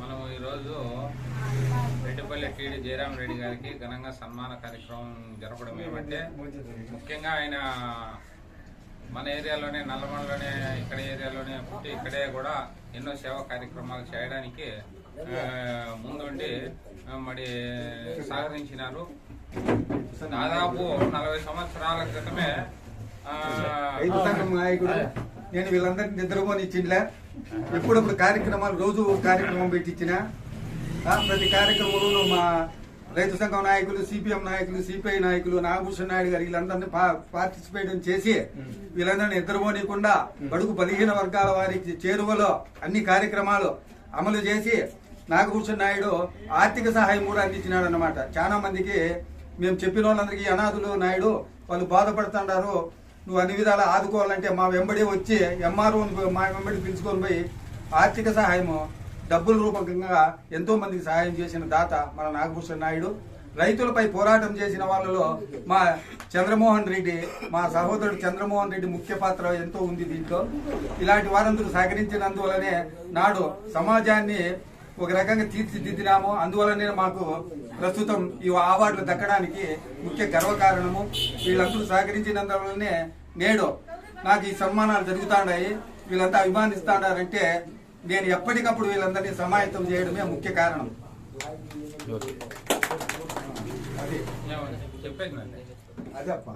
మనం ఈరోజు రెడ్డిపల్లి టీడీ జయరాం రెడ్డి గారికి ఘనంగా సన్మాన కార్యక్రమం జరపడం ఏమంటే ముఖ్యంగా ఆయన మన ఏరియాలోనే నల్లమలలోనే ఇక్కడ ఏరియాలోనే పుట్టి ఇక్కడే కూడా ఎన్నో సేవా కార్యక్రమాలు చేయడానికి ముందుండి మరి సహకరించినారు. దాదాపు నలభై సంవత్సరాల క్రితమే నేను వీళ్ళందరికీ నిద్రపోని ఇచ్చిండ్లే. ఎప్పుడప్పుడు కార్యక్రమాలు రోజు కార్యక్రమం పెట్టించిన ప్రతి కార్యక్రమంలో మా రైతు సంఘం నాయకులు సిపిఎం నాయకులు సిపిఐ నాయకులు నాగభూషణ్ నాయుడు గారు వీళ్ళందరినీ పార్టిసిపేట్ చేసి వీళ్ళందరినీ నిద్రపోనీయకుండా బడుగు బలహీన వర్గాల వారికి చేరువలో అన్ని కార్యక్రమాలు అమలు చేసి నాగభూషణ్ నాయుడు ఆర్థిక సహాయం కూడా అందించినాడు అనమాట చాలా మందికి మేము చెప్పిన వాళ్ళందరికీ అనాథులు నాయుడు వాళ్ళు బాధపడుతున్నారు. నువ్వు అన్ని విధాలు ఆదుకోవాలంటే మా వెంబడి వచ్చి ఎంఆర్ఓ మా వెంబడి పిలుచుకొని పోయి ఆర్థిక సహాయము డబ్బుల రూపకంగా ఎంతో మందికి సహాయం చేసిన దాత మన నాగభూషణ నాయుడు. రైతులపై పోరాటం చేసిన వాళ్ళలో మా చంద్రమోహన్ రెడ్డి మా సహోదరుడు చంద్రమోహన్ రెడ్డి ముఖ్య పాత్ర ఎంతో ఉంది దీంట్లో. ఇలాంటి వారందరూ సహకరించినందువలనే నాడు సమాజాన్ని ఒక రకంగా తీర్చిదిద్దినాము. అందువలనే మాకు ప్రస్తుతం ఈ అవార్డులు దక్కడానికి ముఖ్య గర్వకారణము. వీళ్ళందరూ సహకరించినందువలనే నేడు నాకు ఈ సన్మానాలు జరుగుతాయి వీళ్ళంతా అభిమానిస్తాడారంటే నేను ఎప్పటికప్పుడు వీళ్ళందరినీ సమాయత్తం చేయడమే ముఖ్య కారణం. అది. అదప్ప